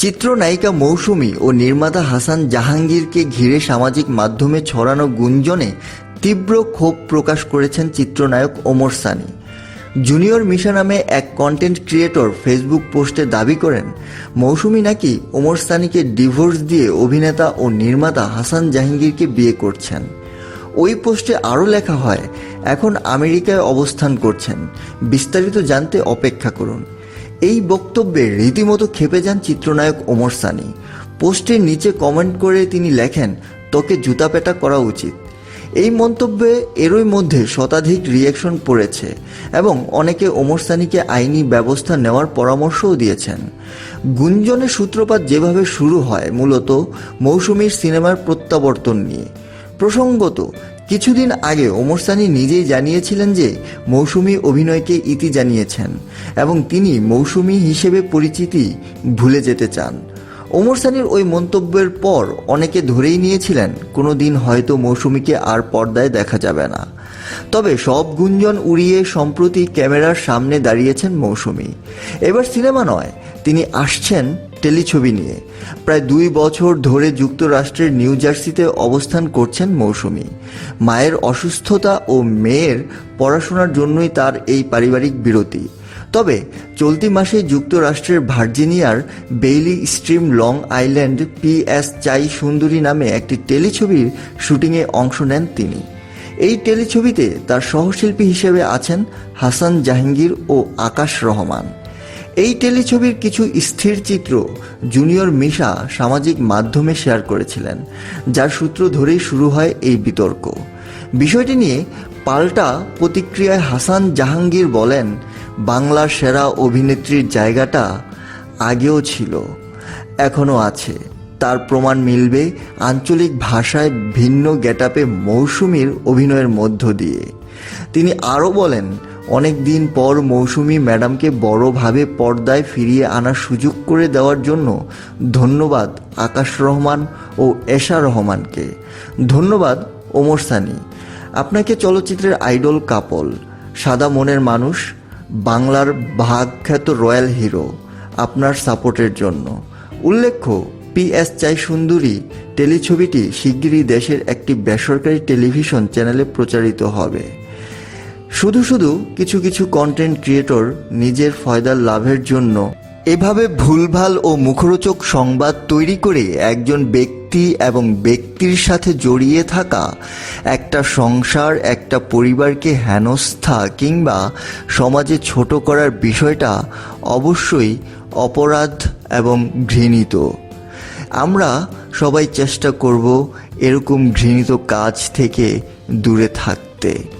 চিত্রনায়িকা মৌসুমী ও নির্মাতা হাসান জাহাঙ্গীরকে ঘিরে সামাজিক মাধ্যমে ছড়ানো গুঞ্জনে তীব্র ক্ষোভ প্রকাশ করেছেন চিত্রনায়ক ওমর সানি। জুনিয়র মিশা নামে এক কন্টেন্ট ক্রিয়েটর ফেসবুক পোস্টে দাবি করেন, মৌসুমী নাকি ওমর সানিকে ডিভোর্স দিয়ে অভিনেতা ও নির্মাতা হাসান জাহাঙ্গীরকে বিয়ে করছেন। ওই পোস্টে আরও লেখা হয়, এখন আমেরিকায় অবস্থান করছেন। বিস্তারিত জানতে অপেক্ষা করুন। এই বক্তব্যে রীতিমতো খেপে যান চিত্রনায়ক ওমর সানি। পোস্টের নিচে কমেন্ট করে তিনি লেখেন, তোকে জুতাপেটা করা উচিত। এই মন্তব্যে এরই মধ্যে শতাধিক রিয়াকশন পড়েছে এবং অনেকে ওমর সানিকে আইনি ব্যবস্থা নেওয়ার পরামর্শও দিয়েছেন। গুঞ্জনের সূত্রপাত যেভাবে শুরু হয়, মূলত মৌসুমীর সিনেমার প্রত্যাবর্তন নিয়ে। প্রসঙ্গত কিছুদিন আগে ওমর সানি নিজেই জানিয়েছিলেন যে মৌসুমী অভিনয়কে ইতি জানিয়েছেন এবং তিনি মৌসুমী হিসেবে পরিচিতি ভুলে যেতে চান। ওমর সানির ওই মন্তব্যের পর অনেকে ধরেই নিয়েছিলেন কোনো দিন হয়তো মৌসুমীকে আর পর্দায় দেখা যাবে না। তবে সব গুঞ্জন উড়িয়ে সম্প্রতি ক্যামেরার সামনে দাঁড়িয়েছেন মৌসুমী। এবার সিনেমা নয়, তিনি আসছেন টেলিছবি নিয়ে। প্রায় দুই বছর ধরে যুক্তরাষ্ট্রের নিউ জার্সিতে অবস্থান করছেন মৌসুমী। মায়ের অসুস্থতা ও মেয়ের পড়াশোনার জন্যই তার এই পারিবারিক বিরতি। তবে চলতি মাসে যুক্তরাষ্ট্রের ভার্জিনিয়ার Bailey stream Long Island PS চাই সুন্দরী নামে একটি টেলিছবির শুটিংয়ে অংশ নেন তিনি। এই টেলিছবিতে তার সহশিল্পী হিসেবে আছেন হাসান জাহাঙ্গীর ও আকাশ রহমান। এই টেলিছবির কিছু স্থির চিত্র জুনিয়র মিশা সামাজিক মাধ্যমে শেয়ার করেছিলেন, যার সূত্র ধরেই শুরু হয় এই বিতর্ক। বিষয়টি নিয়ে পাল্টা প্রতিক্রিয়ায় হাসান জাহাঙ্গীর বলেন, বাংলার সেরা অভিনেত্রীর জায়গাটা আগেও ছিল, এখনও আছে। তার প্রমাণ মিলবে আঞ্চলিক ভাষায় ভিন্ন গেটাপে মৌসুমীর অভিনয়ের মধ্য দিয়ে। তিনি আরও বলেন অনেক দিন পর মৌসুমি ম্যাডামকে বড়ভাবে পর্দায় ফিরিয়ে আনার সুযোগ করে দেওয়ার জন্য ধন্যবাদ আকাশ রহমান ও এশা রহমানকে। ধন্যবাদ, ওমর সানি। আপনাকে চলচ্চিত্রের আইডল কাপল, সাদা মনের মানুষ, বাংলার ভাগখ্যাত রয়্যাল হিরো, আপনার সাপোর্টের জন্য। উল্লেখ্য পিএস চাই সুন্দরী টেলিছবিটি শিগগিরই দেশের একটি বেসরকারি টেলিভিশন চ্যানেলে প্রচারিত হবে। শুধু শুধু কিছু কিছু কন্টেন্ট ক্রিয়েটর নিজের ফয়দার লাভের জন্য এভাবে ভুলভাল ও মুখরোচক সংবাদ তৈরি করে একজন ব্যক্তি এবং ব্যক্তির সাথে জড়িয়ে থাকা একটা সংসার, একটা পরিবারকে হেনস্থা কিংবা সমাজে ছোট করার বিষয়টা অবশ্যই অপরাধ এবং ঘৃণিত। আমরা সবাই চেষ্টা করব এরকম ঘৃণিত কাজ থেকে দূরে থাকতে।